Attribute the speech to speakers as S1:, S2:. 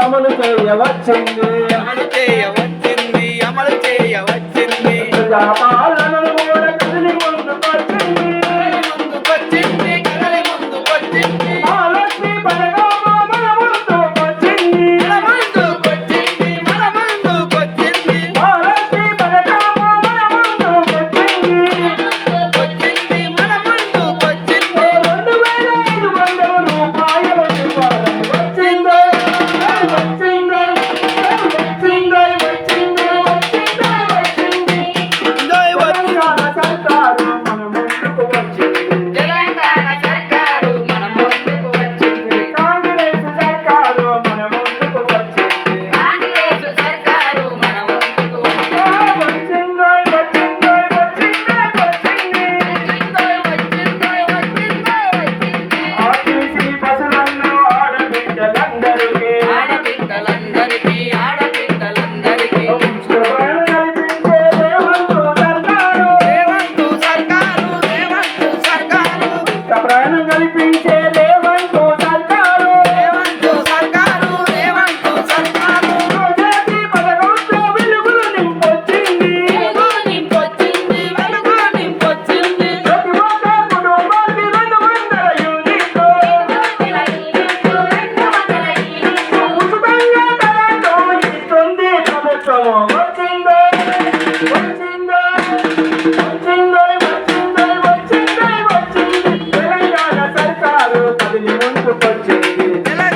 S1: అమలు చేయవచ్చింది
S2: అమలు చేయవచ్చింది అమలు చేయవచ్చింది
S1: జ్ఞానం కలిపి Yeah.